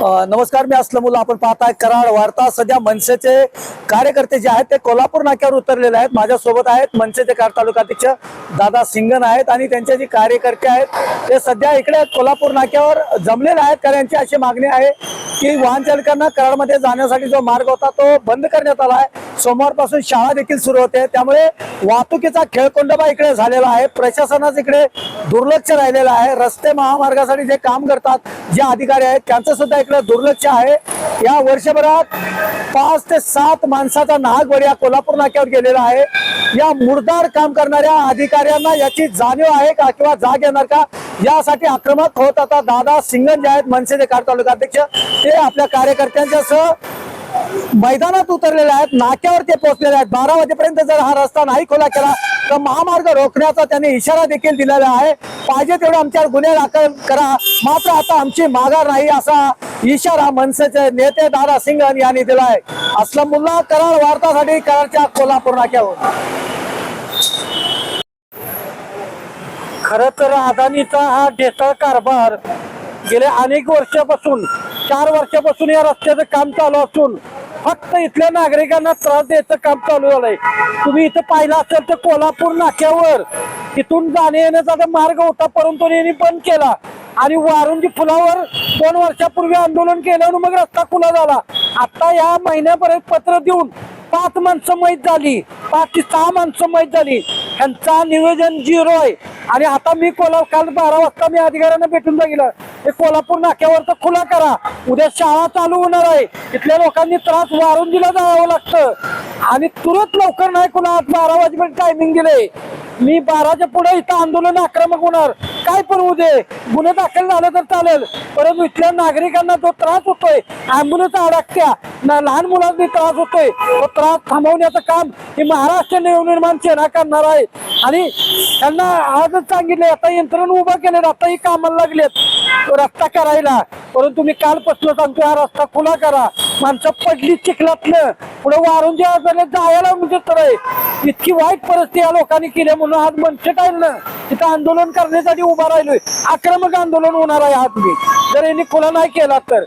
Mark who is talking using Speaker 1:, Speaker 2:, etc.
Speaker 1: नमस्कार मी असलमुल्ला आपण पाहताय कराड वार्ता. सध्या मनसेचे कार्यकर्ते जे आहेत ते कोल्हापूर नाक्यावर उतरलेले आहेत. माझ्यासोबत आहेत मनसेचे कार तालुकाध्यक्ष दादा सिंगन आहेत आणि त्यांचे जे कार्यकर्ते आहेत ते सध्या इकडे कोल्हापूर नाक्यावर जमलेले आहेत. कारण यांची अशी मागणी आहे की वाहन चालकांना कराडमध्ये जाण्यासाठी जो मार्ग होता तो बंद करण्यात आला आहे. सोमवारपासून शाळा देखील सुरू होते. त्यामुळे वाहतुकीचा खेळकोंडबा इकडे झालेला आहे. प्रशासनाचं इकडे दुर्लक्ष राहिलेलं आहे. रस्ते महामार्गासाठी जे काम करतात जे अधिकारी आहेत त्यांचं सुद्धा इकडे दुर्लक्ष आहे. या वर्षभरात पाच ते सात माणसाचा नागवड या कोल्हापूर नाक्यावर गेलेला आहे. या मुरदार काम करणाऱ्या अधिकाऱ्यांना याची जाणीव आहे का किंवा जाग येणार का? यासाठी आक्रमक होत आता दादा सिंगन जे आहेत मनसेचे कार तालुकाध्यक्ष ते आपल्या कार्यकर्त्यांच्या सह मैदानात उतरलेले आहेत. नाक्यावर ते पोहोचलेले आहेत. बारा वाजेपर्यंत जर हा रस्ता नाही खुला केला तर महामार्ग रोखण्याचा त्यांनी इशारा देखील दिलेला आहे. पाहिजे तेवढं आमच्यावर गुन्हे दाखल करा. मात्र आता आमची माघार नाही असा इशारा मनसेचे नेते दादा सिंगन यांनी दिलाय. असलम मुल्ला कराड वार्तासाठी कराडच्या कोल्हापूर नाक्यावर.
Speaker 2: खर तर अदानीचा हा ढेसळ कारभार गेल्या अनेक वर्षापासून चार वर्षापासून या रस्त्याचं काम चालू असून फक्त इथल्या नागरिकांना त्रास द्यायचं काम चालू झालंय. तुम्ही इथं पाहिलं असेल तर कोल्हापूर नाक्यावर तिथून जाणे येण्याचा मार्ग होता परंतु यांनी बंद केला. आणि वारुंजी पुलावर दोन वर्षापूर्वी आंदोलन केल्यावर मग रस्ता खुला झाला. आता या महिन्यापर्यंत पत्र देऊन पाच माणसं मैत झाली. पाच ते सहा माणसं मैत झाली. ह्यांचा नियोजन झिरो आहे. आणि आता मी कोल्हा काल बारा वाजता मी अधिकाऱ्यांना भेटून बघितलं. हे कोल्हापूर नाक्यावर तर खुला करा. उद्या शाळा चालू होणार आहे. इथल्या लोकांनी त्रास वारून दिला जावं लागतं. आणि तुरंत लवकर नाही कुणा आज बारा वाजेपर्यंत टायमिंग दिले. मी बाराच्या पुढे इथं आंदोलन आक्रमक होणार. काय पण उदे दे. गुन्हे दाखल झाले तर चालेल. परंतु इथल्या नागरिकांना जो त्रास होतोय अँब्युलन्स अडकत्या लहान मुलांनी त्रास होतोय. तो त्रास थांबवण्याचं काम ही महाराष्ट्र नवनिर्माण सेना करणार आहे. आणि त्यांना आजच सांगितले आता यंत्रण उभं केले आता ही कामाला लागलेत. रस्ता करायला. परंतु मी कालपासून सांगतो हा रस्ता खुला करा. माणसं पडली चिखलातलं पुढे वारून जे आजारले जायला म्हणजे तर इतकी वाईट परिस्थिती या लोकांनी केली म्हणून आज मनसे ना. तिथं आंदोलन करण्यासाठी उभा राहिलोय. आक्रमक आंदोलन होणार आहे आज मी जर यांनी खुला नाही केला तर.